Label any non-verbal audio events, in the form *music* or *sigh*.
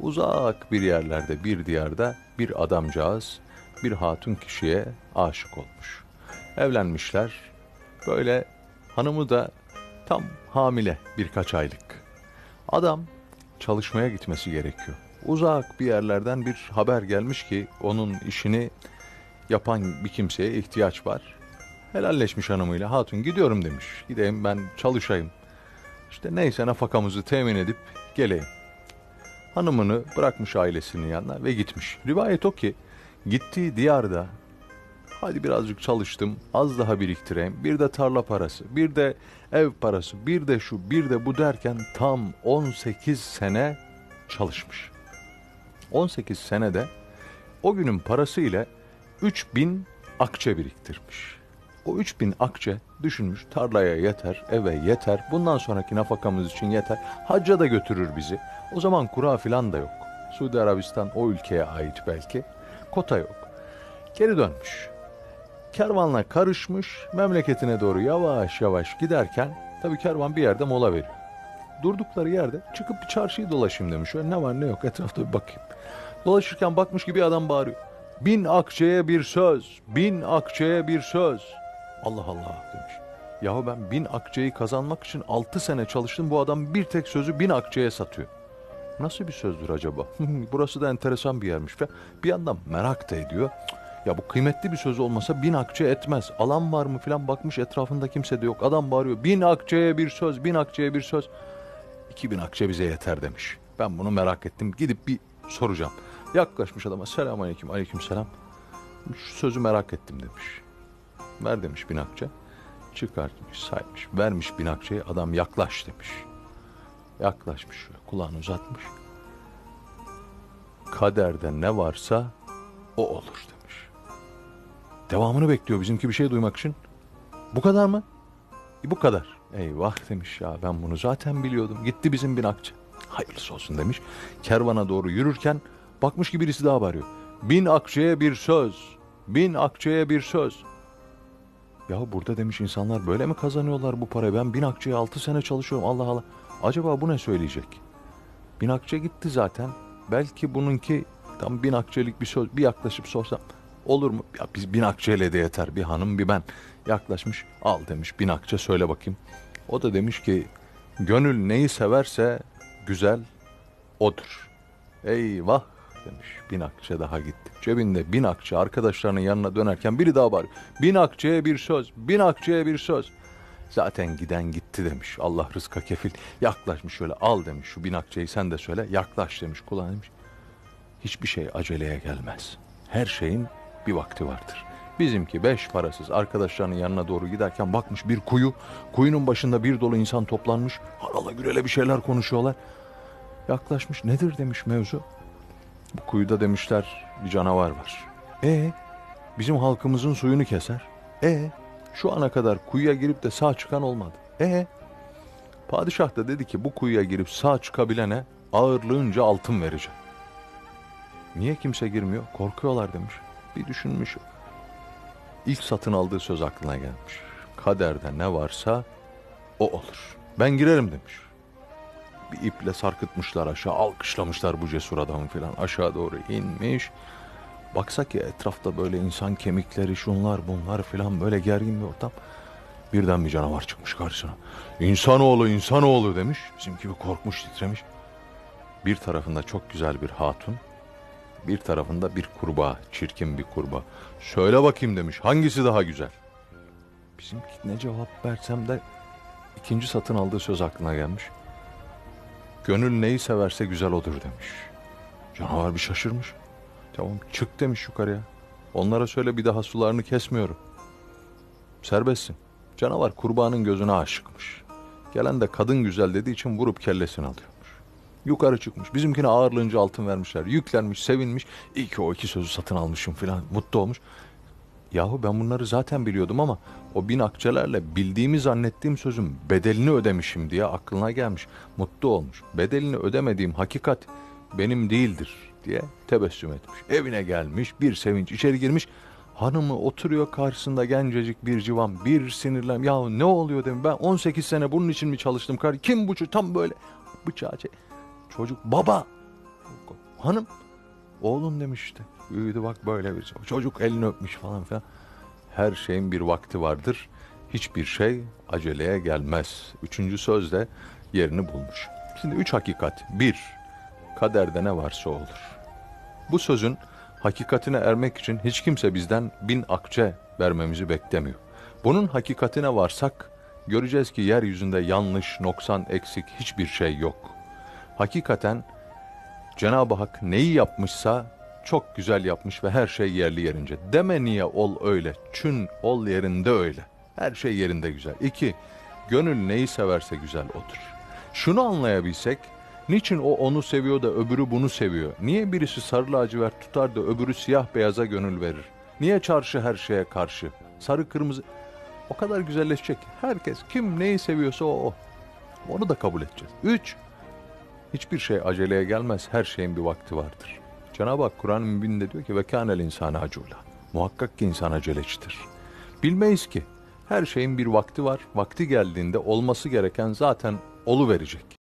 Uzak bir yerlerde bir diyarda bir adamcağız bir hatun kişiye aşık olmuş. Evlenmişler. Böyle hanımı da tam hamile birkaç aylık. Adam çalışmaya gitmesi gerekiyor. Uzak bir yerlerden bir haber gelmiş ki onun işini yapan bir kimseye ihtiyaç var. Helalleşmiş hanımıyla. Hatun gidiyorum demiş. Gideyim ben çalışayım. İşte neyse nafakamızı temin edip geleyim. Hanımını bırakmış ailesinin yanına ve gitmiş. Rivayet o ki gittiği diyarda hadi birazcık çalıştım az daha biriktireyim. Bir de tarla parası, bir de ev parası, bir de şu, bir de bu derken tam 18 sene çalışmış. 18 senede o günün parası ile 3000 akçe biriktirmiş. O 3000 akçe düşünmüş tarlaya yeter, eve yeter, bundan sonraki nafakamız için yeter. Hacca da götürür bizi. O zaman kura filan da yok. Suudi Arabistan o ülkeye ait belki. Kota yok. Geri dönmüş. Kervanla karışmış, memleketine doğru yavaş yavaş giderken tabii kervan bir yerde mola veriyor. Durdukları yerde çıkıp bir çarşıyı dolaşayım demiş. Öyle ne var ne yok etrafta bir bakayım. Dolaşırken bakmış ki bir adam bağırıyor. Bin akçeye bir söz, bin akçeye bir söz. Allah Allah demiş. Yahu ben bin akçeyi kazanmak için altı sene çalıştım. Bu adam bir tek sözü bin akçeye satıyor. Nasıl bir sözdür acaba? *laughs* Burası da enteresan bir yermiş. falan. Bir yandan merak da ediyor. Ya bu kıymetli bir söz olmasa bin akçe etmez. Alan var mı falan bakmış etrafında kimse de yok. Adam bağırıyor. Bin akçeye bir söz, bin akçeye bir söz. 2000 akçe bize yeter demiş. Ben bunu merak ettim. Gidip bir soracağım. Yaklaşmış adama. Selamun aleyküm. Aleyküm selam. Şu sözü merak ettim demiş. Ver demiş bin akçe. Çıkartmış, saymış. Vermiş bin akçeyi. Adam yaklaş demiş. Yaklaşmış şöyle kulağını uzatmış. Kaderde ne varsa o olur demiş. Devamını bekliyor bizimki bir şey duymak için. Bu kadar mı? E, bu kadar. Eyvah demiş ya ben bunu zaten biliyordum. Gitti bizim bin akçe. Hayırlısı olsun demiş. Kervana doğru yürürken bakmış ki birisi daha bağırıyor. Bin akçeye bir söz. Bin akçeye bir söz. Ya burada demiş insanlar böyle mi kazanıyorlar bu parayı? Ben bin akçeye altı sene çalışıyorum Allah Allah. Acaba bu ne söyleyecek? Bin akçe gitti zaten. Belki bununki tam bin akçelik bir söz. Bir yaklaşıp sorsam olur mu? Ya biz bin akçeyle de yeter. Bir hanım bir ben. Yaklaşmış al demiş bin akçe söyle bakayım. O da demiş ki gönül neyi severse güzel odur. Eyvah demiş. Bin akçe daha gitti. Cebinde bin akçe arkadaşlarının yanına dönerken biri daha var. Bin akçeye bir söz, bin akçeye bir söz. Zaten giden gitti demiş. Allah rızka kefil. Yaklaşmış şöyle al demiş. Şu bin akçeyi sen de söyle. Yaklaş demiş. Kulağına demiş. Hiçbir şey aceleye gelmez. Her şeyin bir vakti vardır. Bizimki beş parasız arkadaşlarının yanına doğru giderken bakmış bir kuyu. Kuyunun başında bir dolu insan toplanmış. Harala gürele bir şeyler konuşuyorlar. Yaklaşmış nedir demiş mevzu. Bu kuyuda demişler bir canavar var. E bizim halkımızın suyunu keser. E şu ana kadar kuyuya girip de sağ çıkan olmadı. E padişah da dedi ki bu kuyuya girip sağ çıkabilene ağırlığınca altın vereceğim. Niye kimse girmiyor? Korkuyorlar demiş. Bir düşünmüş. İlk satın aldığı söz aklına gelmiş. Kaderde ne varsa o olur. Ben girerim demiş. Bir iple sarkıtmışlar aşağı, alkışlamışlar bu cesur adamı filan. Aşağı doğru inmiş. Baksa ki etrafta böyle insan kemikleri, şunlar bunlar filan böyle gergin bir ortam. Birden bir canavar çıkmış karşısına. İnsanoğlu, insanoğlu demiş. Bizimki bir korkmuş, titremiş. Bir tarafında çok güzel bir hatun, bir tarafında bir kurbağa, çirkin bir kurbağa. Söyle bakayım demiş, hangisi daha güzel? Bizimki ne cevap versem de ikinci satın aldığı söz aklına gelmiş. Gönül neyi severse güzel odur demiş. Canavar bir şaşırmış. Tamam çık demiş yukarıya. Onlara söyle bir daha sularını kesmiyorum. Serbestsin. Canavar kurbağanın gözüne aşıkmış. Gelen de kadın güzel dediği için vurup kellesini alıyormuş. Yukarı çıkmış. Bizimkine ağırlığınca altın vermişler. Yüklenmiş, sevinmiş. İyi ki o iki sözü satın almışım filan. Mutlu olmuş. Yahu ben bunları zaten biliyordum ama o bin akçelerle bildiğimi zannettiğim sözün bedelini ödemişim diye aklına gelmiş. Mutlu olmuş. Bedelini ödemediğim hakikat benim değildir diye tebessüm etmiş. Evine gelmiş bir sevinç içeri girmiş. Hanımı oturuyor karşısında gencecik bir civan bir sinirlen. Ya ne oluyor demiş ben 18 sene bunun için mi çalıştım? Kar Kim bu çocuk? Tam böyle bıçağı çek. Çocuk baba. Hanım oğlum demiş işte. Büyüdü bak böyle bir çocuk elini öpmüş falan filan. Her şeyin bir vakti vardır. Hiçbir şey aceleye gelmez. Üçüncü söz de yerini bulmuş. Şimdi üç hakikat. Bir, kaderde ne varsa olur. Bu sözün hakikatine ermek için hiç kimse bizden bin akçe vermemizi beklemiyor. Bunun hakikatine varsak göreceğiz ki yeryüzünde yanlış, noksan, eksik hiçbir şey yok. Hakikaten Cenab-ı Hak neyi yapmışsa çok güzel yapmış ve her şey yerli yerince. Deme niye ol öyle, çün ol yerinde öyle. Her şey yerinde güzel. İki, gönül neyi severse güzel odur. Şunu anlayabilsek, niçin o onu seviyor da öbürü bunu seviyor? Niye birisi sarı lacivert tutar da öbürü siyah beyaza gönül verir? Niye çarşı her şeye karşı? Sarı kırmızı o kadar güzelleşecek herkes kim neyi seviyorsa o o. Onu da kabul edeceğiz. Üç, Hiçbir şey aceleye gelmez. Her şeyin bir vakti vardır. Cenab-ı Hak Kur'an-ı Mübin'de diyor ki ve kânel insâne acûlâ. Muhakkak ki insan acelecidir. Bilmeyiz ki her şeyin bir vakti var. Vakti geldiğinde olması gereken zaten olu verecek.